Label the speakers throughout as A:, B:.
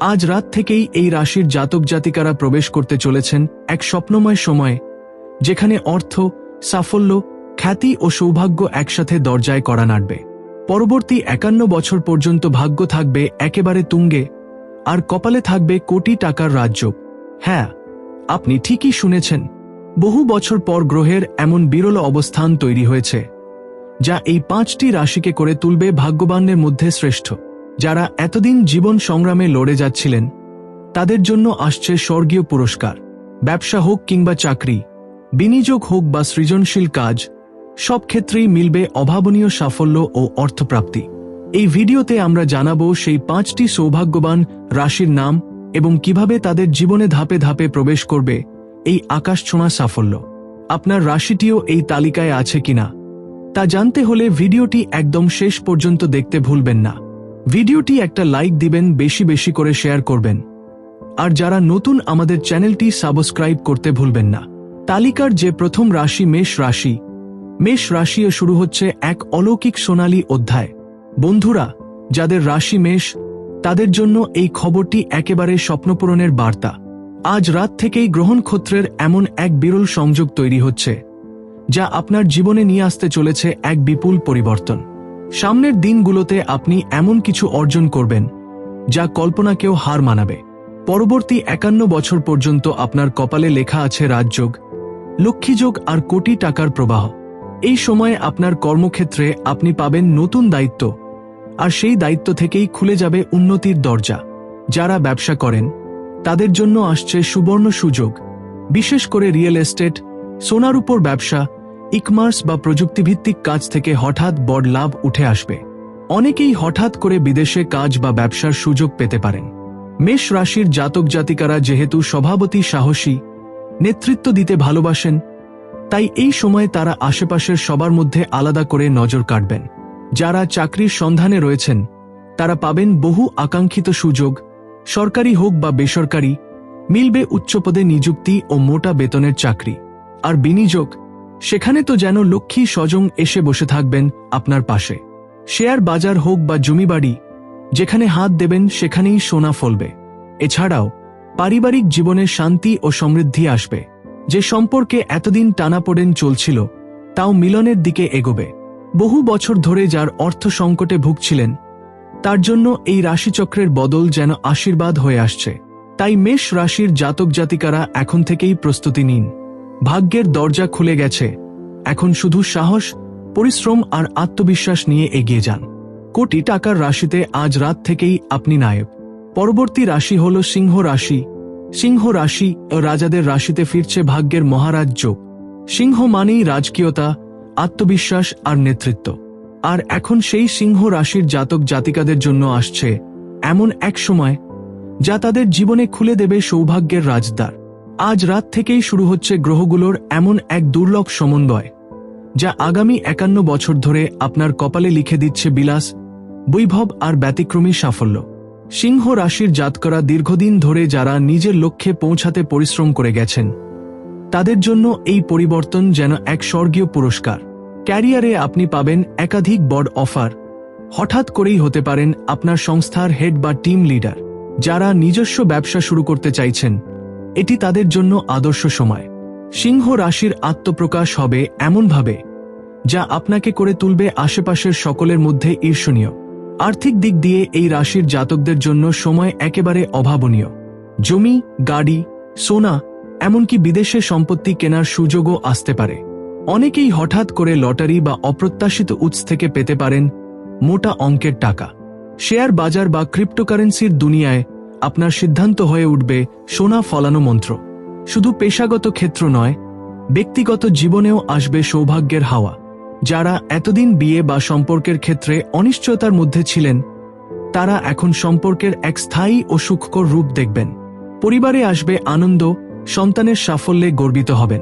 A: আজ রাত থেকেই এই রাশির জাতক জাতিকারা প্রবেশ করতে চলেছেন এক স্বপ্নময় সময়ে, যেখানে অর্থ, সাফল্য, খ্যাতি ও সৌভাগ্য একসাথে দরজায় করা নাড়বে। পরবর্তী একান্ন বছর পর্যন্ত ভাগ্য থাকবে একেবারে তুঙ্গে, আর কপালে থাকবে কোটি টাকার রাজ্য। হ্যাঁ আপনি ঠিকই শুনেছেন, বহু বছর পর গ্রহের এমন বিরল অবস্থান তৈরি হয়েছে, যা এই পাঁচটি রাশিকে করে তুলবে ভাগ্যবানের মধ্যে শ্রেষ্ঠ। যারা এতদিন জীবন সংগ্রামে লড়ে যাচ্ছিলেন, তাদের জন্য আসছে স্বর্গীয় পুরস্কার। ব্যবসা হোক কিংবা চাকরি, বিনিয়োগ হোক বা সৃজনশীল কাজ, সব ক্ষেত্রেই মিলবে অভাবনীয় সাফল্য ও অর্থপ্রাপ্তি। এই ভিডিওতে আমরা জানাব সেই পাঁচটি সৌভাগ্যবান রাশির নাম এবং কীভাবে তাদের জীবনে ধাপে ধাপে প্রবেশ করবে এই আকাশছোঁয়া সাফল্য। আপনার রাশিটিও এই তালিকায় আছে কিনা, তা জানতে হলে ভিডিওটি একদম শেষ পর্যন্ত দেখতে ভুলবেন না। ভিডিওটি একটা লাইক দিবেন, বেশি বেশি করে শেয়ার করবেন। আর যারা নতুন আমাদের চ্যানেলটি সাবস্ক্রাইব করতে ভুলবেন না। তালিকার যে প্রথম রাশি মেষ রাশি। মেষ রাশিও শুরু হচ্ছে এক অলৌকিক সোনালী অধ্যায়। বন্ধুরা, যাদের রাশি মেষ, তাদের জন্য এই খবরটি একেবারে স্বপ্নপূরণের বার্তা। আজ রাত থেকেই গ্রহণক্ষত্রের এমন এক বিরল সংযোগ তৈরি হচ্ছে, যা আপনার জীবনে নিয়ে আসতে চলেছে এক বিপুল পরিবর্তন। সামনের দিনগুলোতে আপনি এমন কিছু অর্জন করবেন, যা কল্পনাকেও হার মানাবে। পরবর্তী একান্ন বছর পর্যন্ত আপনার কপালে লেখা আছে রাজযোগ, লক্ষ্মীযোগ আর কোটি টাকার প্রবাহ। এই সময়ে আপনার কর্মক্ষেত্রে আপনি পাবেন নতুন দায়িত্ব, আর সেই দায়িত্ব থেকেই খুলে যাবে উন্নতির দরজা। যারা ব্যবসা করেন, তাদের জন্য আসছে সুবর্ণ সুযোগ, বিশেষ করে রিয়েল এস্টেট, সোনার উপর ব্যবসা ইকমার্স বা প্রযুক্তিভিত্তিক কাজ থেকে হঠাৎ বড় লাভ উঠে আসবে। অনেকেই হঠাৎ করে বিদেশে কাজ বা ব্যবসার সুযোগ পেতে পারেন। মেষ রাশির জাতক জাতিকারা যেহেতু স্বভাবতী সাহসী, নেতৃত্ব দিতে ভালোবাসেন, তাই এই সময়ে তারা আশেপাশের সবার মধ্যে আলাদা করে নজর কাটবেন। যারা চাকরির সন্ধানে রয়েছেন, তারা পাবেন বহু আকাঙ্ক্ষিত সুযোগ, সরকারি হোক বা বেসরকারি, মিলবে উচ্চপদে নিযুক্তি ও মোটা বেতনের চাকরি। আর বিনিয়োগ সেখানে তো যেন লক্ষ্মী স্বজং এসে বসে থাকবেন আপনার পাশে। শেয়ার বাজার হোক বা জমিবাড়ি, যেখানে হাত দেবেন সেখানেই সোনা ফলবে। এছাড়াও, পারিবারিক জীবনে শান্তি ও সমৃদ্ধি আসবে। যে সম্পর্কে এতদিন টানাপোড়েন চলছিল, তাও মিলনের দিকে এগোবে। বহু বছর ধরে যার অর্থ সংকটে ভুগছিলেন, তার জন্য এই রাশিচক্রের বদল যেন আশীর্বাদ হয়ে আসছে। তাই মেষ রাশির জাতক জাতিকারা এখন থেকেই প্রস্তুতি নিন। ভাগ্যের দরজা খুলে গেছে। এখন শুধু সাহস, পরিশ্রম আর আত্মবিশ্বাস নিয়ে এগিয়ে যান। কোটি টাকার রাশিতে আজ রাত থেকেই আপনি নায়ক। পরবর্তী রাশি হল সিংহ রাশি। সিংহ রাশি রাজাদের রাশিতে ফিরছে ভাগ্যের মহারাজ্য সিংহ মানেই রাজকীয়তা, আত্মবিশ্বাস আর নেতৃত্ব। আর এখন সেই সিংহ রাশির জাতক জাতিকাদের জন্য আসছে এমন এক সময় যা তাদের জীবনে খুলে দেবে সৌভাগ্যের রাজদ্বার। আজ রাত থেকেই শুরু হচ্ছে গ্রহগুলোর এমন এক দুর্লভ সমন্বয়, যা আগামী একান্ন বছর ধরে আপনার কপালে লিখে দিচ্ছে বিলাস, বৈভব আর ব্যতিক্রমী সাফল্য। সিংহ রাশির জাতকরা দীর্ঘদিন ধরে যারা নিজের লক্ষ্যে পৌঁছাতে পরিশ্রম করে গেছেন, তাদের জন্য এই পরিবর্তন যেন এক স্বর্গীয় পুরস্কার। ক্যারিয়ারে আপনি পাবেন একাধিক বড় অফার। হঠাৎ করেই হতে পারেন আপনার সংস্থার হেড বা টিম লিডার, যারা নিজস্ব ব্যবসা শুরু করতে চাইছেন এটি তাদের জন্য আদর্শ সময়। সিংহ রাশির আত্মপ্রকাশ হবে এমনভাবে, যা আপনাকে করে তুলবে আশেপাশের সকলের মধ্যে ঈর্ষণীয়। আর্থিক দিক দিয়ে এই রাশির জাতকদের জন্য সময় একেবারে অভাবনীয়। জমি, গাড়ি, সোনা, এমনকি বিদেশে সম্পত্তি কেনার সুযোগও আসতে পারে। অনেকেই হঠাৎ করে লটারি বা অপ্রত্যাশিত উৎস থেকে পেতে পারেন মোটা অঙ্কের টাকা। শেয়ার বাজার বা ক্রিপ্টোকারেন্সির দুনিয়ায় আপনার সিদ্ধান্ত হয়ে উঠবে সোনা ফলানো মন্ত্র। শুধু পেশাগত ক্ষেত্র নয়, ব্যক্তিগত জীবনেও আসবে সৌভাগ্যের হাওয়া। যারা এতদিন বিয়ে বা সম্পর্কের ক্ষেত্রে অনিশ্চয়তার মধ্যে ছিলেন, তারা এখন সম্পর্কের এক স্থায়ী ও সুখকর রূপ দেখবেন। পরিবারে আসবে আনন্দ, সন্তানের সাফল্যে গর্বিত হবেন।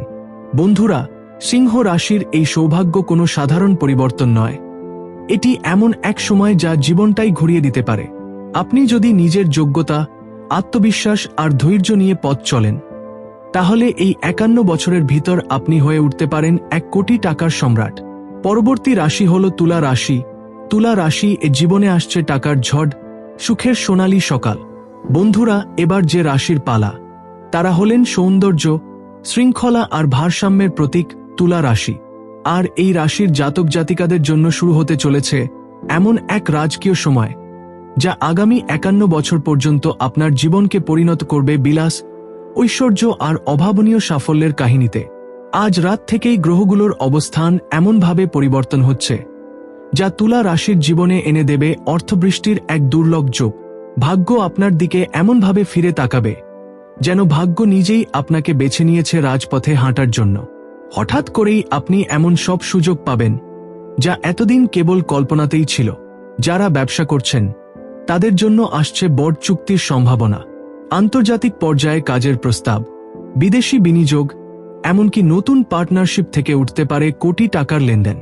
A: বন্ধুরা, সিংহ রাশির এই সৌভাগ্য কোনো সাধারণ পরিবর্তন নয়। এটি এমন এক সময় যা জীবনটাই ঘুরিয়ে দিতে পারে। আপনি যদি নিজের যোগ্যতা, আত্মবিশ্বাস আর ধৈর্য নিয়ে পথ চলেন, তাহলে এই একান্ন বছরের ভিতর আপনি হয়ে উঠতে পারেন এক কোটি টাকার সম্রাট। পরবর্তী রাশি হল তুলা রাশি। তুলা রাশি এ জীবনে আসছে টাকার ঝড়, সুখের সোনালী সকাল। বন্ধুরা, এবার যে রাশির পালা। তারা হলেন সৌন্দর্য, শৃঙ্খলা আর ভারসাম্যের প্রতীক তুলা রাশি। আর এই রাশির জাতক জাতিকাদের জন্য শুরু হতে চলেছে এমন এক রাজকীয় সময়। যা আগামী একান্ন বছর পর্যন্ত আপনার জীবনকে পরিণত করবে বিলাস, ঐশ্বর্য আর অভাবনীয় সাফল্যের কাহিনীতে। আজ রাত থেকেই গ্রহগুলোর অবস্থান এমনভাবে পরিবর্তন হচ্ছে, যা তুলা রাশির জীবনে এনে দেবে অর্থবৃষ্টির এক দুর্লভ যোগ। ভাগ্য আপনার দিকে এমনভাবে ফিরে তাকাবে, যেন ভাগ্য নিজেই আপনাকে বেছে নিয়েছে রাজপথে হাঁটার জন্য। হঠাৎ করেই আপনি এমন সব সুযোগ পাবেন, যা এতদিন কেবল কল্পনাতেই ছিল, যারা ব্যবসা করছেন তাদের জন্য আসছে বড় চুক্তির সম্ভাবনা। আন্তর্জাতিক পর্যায়ে কাজের প্রস্তাব। বিদেশি বিনিয়োগ, এমনকি নতুন পার্টনারশিপ থেকে উঠতে পারে কোটি টাকার লেনদেন।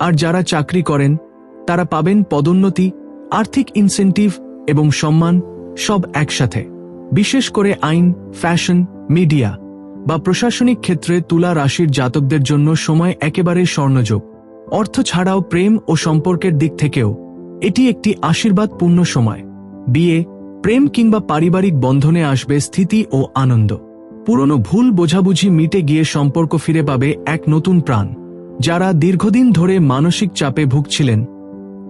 A: আর যারা চাকরি করেন, তারা পাবেন পদোন্নতি, আর্থিক ইনসেন্টিভ এবং সম্মান সব একসাথে। বিশেষ করে আইন, ফ্যাশন, মিডিয়া বা প্রশাসনিক ক্ষেত্রে তুলা রাশির জাতকদের জন্য সময় একেবারে স্বর্ণযোগ। অর্থ ছাড়াও প্রেম ও সম্পর্কের দিক থেকেও এটি একটি আশীর্বাদপূর্ণ সময়। বিয়ে, প্রেম কিংবা পারিবারিক বন্ধনে আসবে স্থিতি ও আনন্দ। পুরনো ভুল বোঝাবুঝি মিটে গিয়ে সম্পর্ক ফিরে পাবে এক নতুন প্রাণ। যারা দীর্ঘদিন ধরে মানসিক চাপে ভুগছিলেন,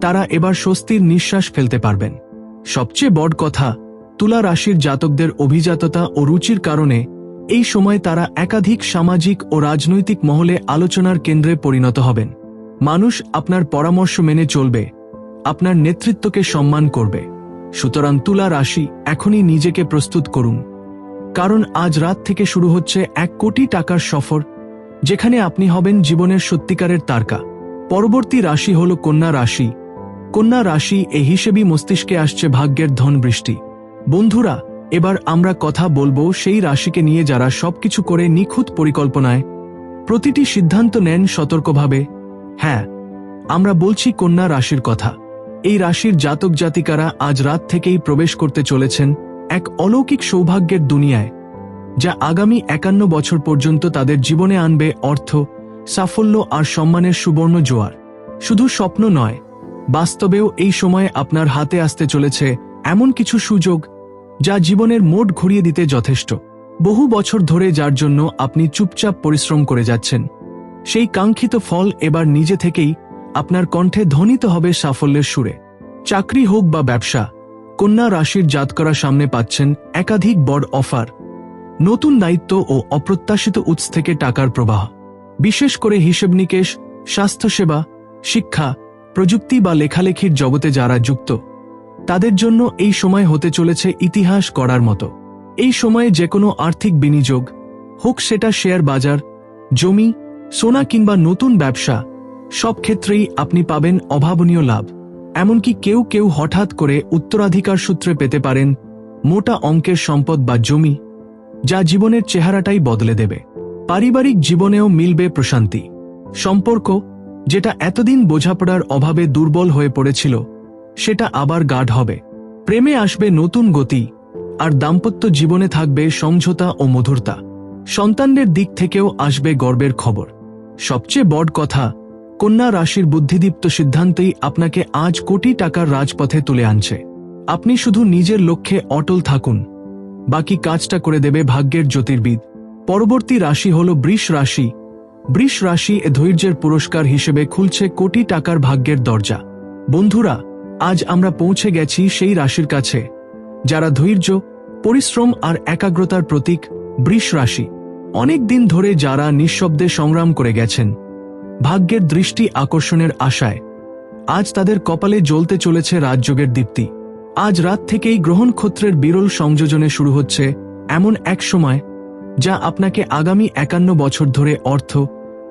A: তারা এবার স্বস্তির নিঃশ্বাস ফেলতে পারবেন। সবচেয়ে বড় কথা, তুলা রাশির জাতকদের অভিজাততা ও রুচির কারণে এই সময় তারা একাধিক সামাজিক ও রাজনৈতিক মহলে আলোচনার কেন্দ্রে পরিণত হবেন। মানুষ আপনার পরামর্শ মেনে চলবে। আপনার নেতৃত্বকে সম্মান করবে। সুতরাং তুলা রাশি এখনই নিজেকে প্রস্তুত করুন। কারণ আজ রাত থেকে শুরু হচ্ছে এক কোটি টাকার সফর, যেখানে আপনি হবেন জীবনের সত্যিকারের তারকা। পরবর্তী রাশি হল কন্যা রাশি। কন্যা রাশি এ হিসেবেই মস্তিষ্কে আসছে ভাগ্যের ধন বৃষ্টি। বন্ধুরা, এবার আমরা কথা বলব সেই রাশিকে নিয়ে যারা সবকিছু করে নিখুঁত পরিকল্পনায়। প্রতিটি সিদ্ধান্ত নেন সতর্কভাবে। হ্যাঁ আমরা বলছি কন্যা রাশির কথা। এই রাশির জাতক জাতিকারা আজ রাত থেকেই প্রবেশ করতে চলেছেন এক অলৌকিক সৌভাগ্যের দুনিয়ায়, যা আগামী একান্ন বছর পর্যন্ত তাদের জীবনে আনবে অর্থ, সাফল্য আর সম্মানের সুবর্ণ জোয়ার। শুধু স্বপ্ন নয়, বাস্তবেও এই সময়ে আপনার হাতে আসতে চলেছে এমন কিছু সুযোগ, যা জীবনের মোট ঘুরিয়ে দিতে যথেষ্ট। বহু বছর ধরে যার জন্য আপনি চুপচাপ পরিশ্রম করে যাচ্ছেন। সেই কাঙ্ক্ষিত ফল এবার নিজে থেকেই আপনার কণ্ঠে ধ্বনিত হবে সাফল্যের সুরে। চাকরি হোক বা ব্যবসা, কন্যা রাশির জাতকরা সামনে পাচ্ছেন একাধিক বড় অফার। নতুন দায়িত্ব ও অপ্রত্যাশিত উৎস থেকে টাকার প্রবাহ। বিশেষ করে হিসেব নিকেশ, স্বাস্থ্যসেবা, শিক্ষা, প্রযুক্তি বা লেখালেখির জগতে যারা যুক্ত, তাদের জন্য এই সময় হতে চলেছে ইতিহাস করার মতো। এই সময়ে যে কোনো আর্থিক বিনিয়োগ, হোক সেটা শেয়ার বাজার, জমি, সোনা কিংবা নতুন ব্যবসা সব ক্ষেত্রেই আপনি পাবেন অভাবনীয় লাভ। এমনকি কেউ কেউ হঠাৎ করে উত্তরাধিকার সূত্রে পেতে পারেন মোটা অঙ্কের সম্পদ বা জমি, যা জীবনের চেহারাটাই বদলে দেবে। পারিবারিক জীবনেও মিলবে প্রশান্তি। সম্পর্ক, যেটা এতদিন বোঝাপড়ার অভাবে দুর্বল হয়ে পড়েছিল, সেটা আবার গাঢ় হবে। প্রেমে আসবে নতুন গতি, আর দাম্পত্য জীবনে থাকবে সমঝোতা ও মধুরতা। সন্তানদের দিক থেকেও আসবে গর্বের খবর। সবচেয়ে বড় কথা কন্যা রাশির বুদ্ধিদীপ্ত সিদ্ধান্তই আপনাকে আজ কোটি টাকার রাজপথে তুলে আনছে। আপনি শুধু নিজের লক্ষ্যে অটল থাকুন। বাকি কাজটা করে দেবে ভাগ্যের জ্যোতির্বিদ। পরবর্তী রাশি হল বৃষ রাশি। বৃষ রাশি এ ধৈর্যের পুরস্কার হিসেবে খুলছে কোটি টাকার ভাগ্যের দরজা। বন্ধুরা, আজ আমরা পৌঁছে গেছি সেই রাশির কাছে, যারা ধৈর্য, পরিশ্রম আর একাগ্রতার প্রতীক বৃষ রাশি। অনেক দিন ধরে যারা নিঃশব্দে সংগ্রাম করে গেছেন ভাগ্যের দৃষ্টি আকর্ষণের আশায়। আজ তাদের কপালে জ্বলতে চলেছে রাজযোগের দীপ্তি। আজ রাত থেকেই গ্রহণক্ষত্রের বিরল সংযোজনে শুরু হচ্ছে এমন এক সময় যা আপনাকে আগামী একান্ন বছর ধরে অর্থ,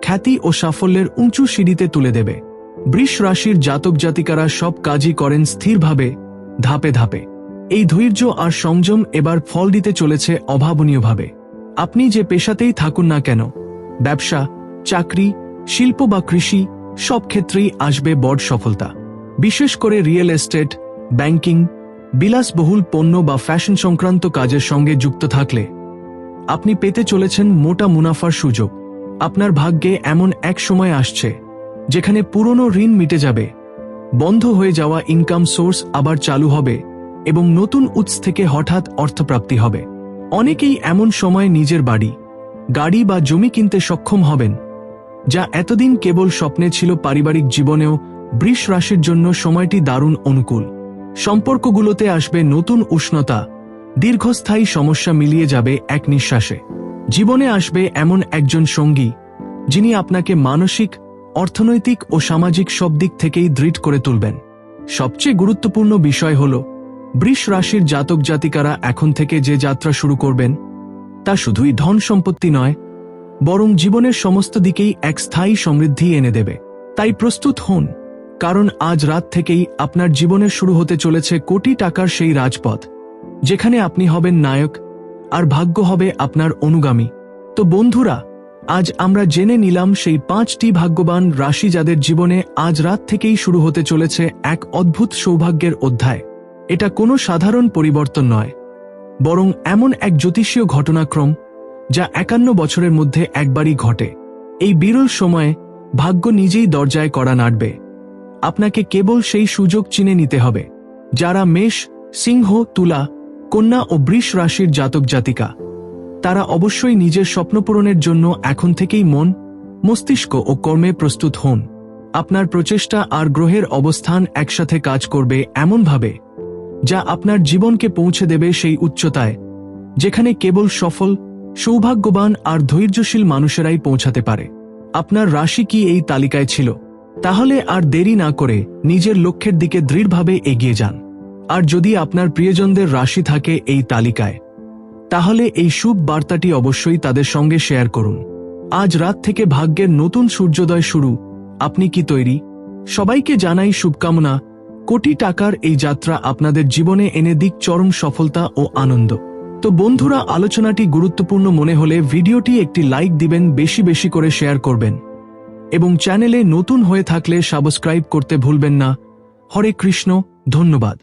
A: খ্যাতি ও সাফল্যের উঁচু সিঁড়িতে তুলে দেবে। বৃষ রাশির জাতক জাতিকারা সব কাজই করেন স্থিরভাবে, ধাপে ধাপে। এই ধৈর্য আর সংযম এবার ফল দিতে চলেছে অভাবনীয়ভাবে। আপনি যে পেশাতেই থাকুন না কেন, ব্যবসা, চাকরি শিল্প বা কৃষি, সব ক্ষেত্রেই আসবে বড় সফলতা। বিশেষ করে রিয়েল এস্টেট, ব্যাংকিং, বিলাসবহুল পণ্য বা ফ্যাশন সংক্রান্ত কাজের সঙ্গে যুক্ত থাকলে আপনি পেতে চলেছেন মোটা মুনাফার সুযোগ। আপনার ভাগ্যে এমন এক সময় আসছে, যেখানে পুরনো ঋণ মিটে যাবে, বন্ধ হয়ে যাওয়া ইনকাম সোর্স আবার চালু হবে এবং নতুন উৎস থেকে হঠাৎ অর্থপ্রাপ্তি হবে। অনেকেই এমন সময় নিজের বাড়ি, গাড়ি বা জমি কিনতে সক্ষম হবেন যা এতদিন কেবল স্বপ্নে ছিল পারিবারিক জীবনেও বৃষ রাশির জন্য সময়টি দারুণ অনুকূল। সম্পর্কগুলোতে আসবে নতুন উষ্ণতা, দীর্ঘস্থায়ী সমস্যা মিলিয়ে যাবে এক নিঃশ্বাসে। জীবনে আসবে এমন একজন সঙ্গী, যিনি আপনাকে মানসিক, অর্থনৈতিক ও সামাজিক সব দিক থেকেই দৃঢ় করে তুলবেন। সবচেয়ে গুরুত্বপূর্ণ বিষয় হল, বৃষ রাশির জাতক জাতিকারা এখন থেকে যে যাত্রা শুরু করবেন, তা শুধুই ধন সম্পত্তি নয় বরং জীবনের সমস্ত দিকেই এক স্থায়ী সমৃদ্ধি এনে দেবে। তাই প্রস্তুত হন, কারণ আজ রাত থেকেই আপনার জীবনের শুরু হতে চলেছে কোটি টাকার সেই রাজপথ, যেখানে আপনি হবেন নায়ক আর ভাগ্য হবে আপনার অনুগামী। তো বন্ধুরা, আজ আমরা জেনে নিলাম সেই পাঁচটি ভাগ্যবান রাশি যাদের জীবনে আজ রাত থেকেই শুরু হতে চলেছে এক অদ্ভুত সৌভাগ্যের অধ্যায়। এটা কোনো সাধারণ পরিবর্তন নয়, বরং এমন এক জ্যোতিষীয় ঘটনাক্রম যা একান্ন বছরের মধ্যে একবারই ঘটে। এই বিরল সময়ে ভাগ্য নিজেই দরজায় করা নাড়বে। আপনাকে কেবল সেই সুযোগ চিনে নিতে হবে, যারা মেষ, সিংহ, তুলা, কন্যা ও বৃষ রাশির জাতক জাতিকা। তারা অবশ্যই নিজের স্বপ্ন পূরণের জন্য এখন থেকেই মন, মস্তিষ্ক ও কর্মে প্রস্তুত হন। আপনার প্রচেষ্টা আর গ্রহের অবস্থান একসাথে কাজ করবে এমনভাবে, যা আপনার জীবনকে পৌঁছে দেবে সেই উচ্চতায়, যেখানে কেবল সফল সৌভাগ্যবান আর ধৈর্যশীল মানুষেরাই পৌঁছাতে পারে। আপনার রাশি কি এই তালিকায় ছিল? তাহলে আর দেরি না করে নিজের লক্ষ্যের দিকে দৃঢ়ভাবে এগিয়ে যান। আর যদি আপনার প্রিয়জনদের রাশি থাকে এই তালিকায়, তাহলে এই শুভ বার্তাটি অবশ্যই তাদের সঙ্গে শেয়ার করুন। আজ রাত থেকে ভাগ্যের নতুন সূর্যোদয় শুরু। আপনি কি তৈরি? সবাইকে জানাই শুভকামনা। কোটি টাকার এই যাত্রা আপনাদের জীবনে এনে দিক চরম সফলতা ও আনন্দ। তো বন্ধুরা, আলোচনাটি গুরুত্বপূর্ণ মনে হলে ভিডিওটি একটি লাইক দিবেন, বেশি বেশি করে শেয়ার করবেন। এবং চ্যানেলে নতুন হয়ে থাকলে সাবস্ক্রাইব করতে ভুলবেন না। হরে কৃষ্ণ, ধন্যবাদ।